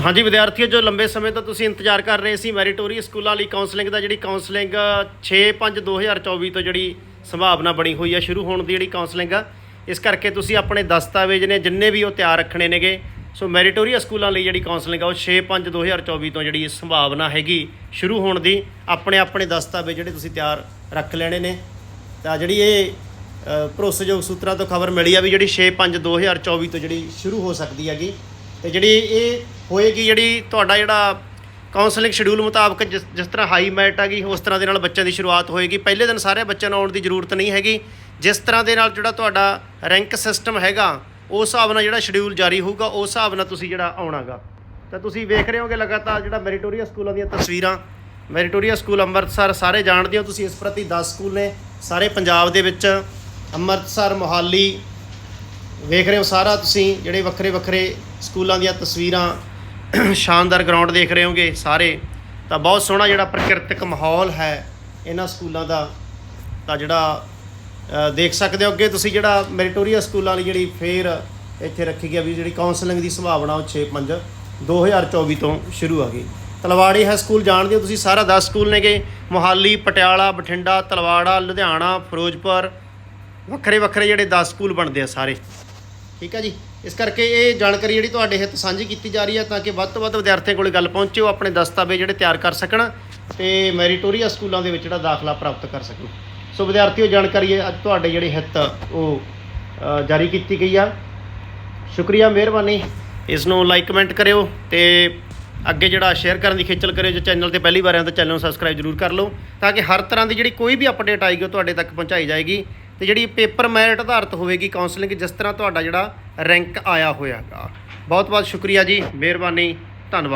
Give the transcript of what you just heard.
ਹਾਂਜੀ, ਵਿਦਿਆਰਥੀਓ, ਜੋ ਲੰਬੇ ਸਮੇਂ ਤੋਂ ਤੁਸੀਂ ਇੰਤਜ਼ਾਰ ਕਰ ਰਹੇ ਸੀ ਮੈਰੀਟੋਰੀਅਸ ਸਕੂਲਾਂ ਲਈ ਕਾਉਂਸਲਿੰਗ ਦਾ, ਜਿਹੜੀ ਕਾਉਂਸਲਿੰਗ 6/5/2024 ਤੋਂ ਜਿਹੜੀ ਸੰਭਾਵਨਾ ਬਣੀ ਹੋਈ ਹੈ ਸ਼ੁਰੂ ਹੋਣ ਦੀ ਜਿਹੜੀ ਕਾਉਂਸਲਿੰਗ ਆ, ਇਸ ਕਰਕੇ ਤੁਸੀਂ ਆਪਣੇ ਦਸਤਾਵੇਜ਼ ਨੇ ਜਿੰਨੇ ਵੀ ਉਹ ਤਿਆਰ ਰੱਖਣੇ ਨੇਗੇ, ਸੋ ਮੈਰੀਟੋਰੀਅਸ ਸਕੂਲਾਂ ਲਈ ਜਿਹੜੀ ਕਾਉਂਸਲਿੰਗ ਆ, ਉਹ 6/5/2024 ਤੋਂ ਜਿਹੜੀ ਸੰਭਾਵਨਾ ਹੈਗੀ, ਸ਼ੁਰੂ ਹੋਣ ਦੀ, ਆਪਣੇ ਆਪਣੇ ਦਸਤਾਵੇਜ਼ ਜਿਹੜੇ ਤੁਸੀਂ ਤਿਆਰ ਰੱਖ ਲੈਣੇ ਨੇ। ਤਾਂ ਜਿਹੜੀ ਇਹ ਭਰੋਸੇਯੋਗ ਸੂਤਰਾਂ ਤੋਂ ਖਬਰ ਮਿਲੀ ਆ ਵੀ ਜਿਹੜੀ 6/5/2024 ਤੋਂ ਜਿਹੜੀ ਸ਼ੁਰੂ ਹੋ ਸਕਦੀ ਹੈਗੀ ਤੇ ਜਿਹੜੀ ਇਹ ਹੋਏਗੀ ਜਿਹੜੀ ਤੁਹਾਡਾ ਜਿਹੜਾ ਕਾਉਂਸਲਿੰਗ ਸ਼ਡਿਊਲ ਮੁਤਾਬਕ ਜਿਸ ਜਿਸ ਤਰ੍ਹਾਂ ਹਾਈ ਮੈਟ ਆ ਗਈ, ਉਸ ਤਰ੍ਹਾਂ ਦੇ ਨਾਲ ਬੱਚਿਆਂ ਦੀ ਸ਼ੁਰੂਆਤ ਹੋਏਗੀ। ਪਹਿਲੇ ਦਿਨ ਸਾਰੇ ਬੱਚਿਆਂ ਨੂੰ ਆਉਣ ਦੀ ਜ਼ਰੂਰਤ ਨਹੀਂ ਹੈਗੀ। ਜਿਸ ਤਰ੍ਹਾਂ ਦੇ ਨਾਲ ਜਿਹੜਾ ਤੁਹਾਡਾ ਰੈਂਕ ਸਿਸਟਮ ਹੈਗਾ, ਉਸ ਹਿਸਾਬ ਨਾਲ ਜਿਹੜਾ ਸ਼ਡਿਊਲ ਜਾਰੀ ਹੋਊਗਾ, ਉਸ ਹਿਸਾਬ ਨਾਲ ਤੁਸੀਂ ਜਿਹੜਾ ਆਉਣਾਗਾ। ਤਾਂ ਤੁਸੀਂ ਵੇਖ ਰਹੇ ਹੋਗੇ ਲਗਾਤਾਰ ਜਿਹੜਾ ਮੈਰੀਟੋਰੀਆ ਸਕੂਲਾਂ ਦੀਆਂ ਤਸਵੀਰਾਂ। ਮੈਰੀਟੋਰੀਆ ਸਕੂਲ ਅੰਮ੍ਰਿਤਸਰ ਸਾਰੇ ਜਾਣਦੇ ਹੋ ਤੁਸੀਂ ਇਸ ਪ੍ਰਤੀ 10 ਸਕੂਲ ਨੇ। ਸਾਰੇ ਪੰਜਾਬ ਦੇ ਵਿੱਚ ਅੰਮ੍ਰਿਤਸਰ, ਮੋਹਾਲੀ ਵੇਖ ਰਹੇ ਹੋ ਸਾਰਾ ਤੁਸੀਂ ਜਿਹੜੇ ਵੱਖਰੇ ਵੱਖਰੇ ਸਕੂਲਾਂ ਦੀਆਂ ਤਸਵੀਰਾਂ, ਸ਼ਾਨਦਾਰ ਗਰਾਊਂਡ ਦੇਖ ਰਹੇ ਹੋਗੇ ਸਾਰੇ, ਤਾਂ ਬਹੁਤ ਸੋਹਣਾ ਜਿਹੜਾ ਪ੍ਰਕਿਰਤਿਕ ਮਾਹੌਲ ਹੈ ਇਹਨਾਂ ਸਕੂਲਾਂ ਦਾ, ਤਾਂ ਜਿਹੜਾ ਦੇਖ ਸਕਦੇ ਹੋ ਅੱਗੇ ਤੁਸੀਂ ਜਿਹੜਾ ਮੈਰੀਟੋਰੀਆ ਸਕੂਲਾਂ ਲਈ ਜਿਹੜੀ ਫੇਰ ਇੱਥੇ ਰੱਖੀ ਗਿਆ ਵੀ ਜਿਹੜੀ ਕਾਉਂਸਲਿੰਗ ਦੀ ਸੰਭਾਵਨਾ ਉਹ 6 5 2024 ਤੋਂ ਸ਼ੁਰੂ ਆ ਗਈ। ਤਲਵਾੜੀ ਹੈ ਸਕੂਲ ਜਾਣਦੇ ਹੋ ਤੁਸੀਂ ਸਾਰਾ 10 ਸਕੂਲ ਨੇਗੇ, ਮੋਹਾਲੀ, ਪਟਿਆਲਾ, ਬਠਿੰਡਾ, ਤਲਵਾੜਾ, ਲੁਧਿਆਣਾ, ਫਿਰੋਜ਼ਪੁਰ, ਵੱਖਰੇ ਵੱਖਰੇ ਜਿਹੜੇ 10 ਸਕੂਲ ਬਣਦੇ ਆ ਸਾਰੇ। ਠੀਕ ਹੈ ਜੀ? ਇਸ ਕਰਕੇ ਇਹ ਜਾਣਕਾਰੀ ਜਿਹੜੀ ਤੁਹਾਡੇ ਹਿੱਤ ਸਾਂਝੀ ਕੀਤੀ ਜਾ ਰਹੀ ਹੈ ਤਾਂ ਕਿ ਵੱਧ ਤੋਂ ਵੱਧ ਵਿਦਿਆਰਥੀਆਂ ਕੋਲ ਗੱਲ ਪਹੁੰਚੇ, ਉਹ ਆਪਣੇ ਦਸਤਾਵੇਜ਼ ਜਿਹੜੇ ਤਿਆਰ ਕਰ ਸਕਣ ਤੇ ਮੈਰੀਟੋਰੀਆ ਸਕੂਲਾਂ ਦੇ ਵਿੱਚ ਜਿਹੜਾ ਦਾਖਲਾ ਪ੍ਰਾਪਤ ਕਰ ਸਕਣ। ਸੋ ਵਿਦਿਆਰਥੀਓ, ਜਾਣਕਾਰੀ ਅੱਜ ਤੁਹਾਡੇ ਜਿਹੜੇ ਹਿੱਤ ਉਹ ਜਾਰੀ ਕੀਤੀ ਗਈ ਆ। ਸ਼ੁਕਰੀਆ, ਮਿਹਰਬਾਨੀ। ਇਸ ਨੂੰ ਲਾਈਕ, ਕਮੈਂਟ ਕਰਿਓ ਤੇ ਅੱਗੇ ਜਿਹੜਾ ਸ਼ੇਅਰ ਕਰਨ ਦੀ ਖੇਚਲ ਕਰਿਓ, ਜੇ ਚੈਨਲ ਤੇ ਪਹਿਲੀ ਵਾਰ ਆਏ ਤਾਂ ਚੈਨਲ ਨੂੰ ਸਬਸਕ੍ਰਾਈਬ ਜ਼ਰੂਰ ਕਰ ਲਓ ਤਾਂ ਕਿ ਹਰ ਤਰ੍ਹਾਂ ਦੀ ਜਿਹੜੀ ਕੋਈ ਵੀ ਅਪਡੇਟ ਆਏਗੀ ਉਹ ਤੁਹਾਡੇ ਤੱਕ ਪਹੁੰਚਾਈ ਜਾਏਗੀ। ਤੇ ਜਿਹੜੀ ਪੇਪਰ ਮੈਰਿਟ ਆਧਾਰਿਤ ਹੋਵੇਗੀ ਕਾਉਂਸਲਿੰਗ ਜਿਸ ਤਰ੍ਹਾਂ ਤੁਹਾਡਾ ਜਿਹੜਾ ਰੈਂਕ ਆਇਆ ਹੋਇਆਗਾ। ਬਹੁਤ ਬਹੁਤ ਸ਼ੁਕਰੀਆ ਜੀ, ਮਿਹਰਬਾਨੀ, ਧੰਨਵਾਦ।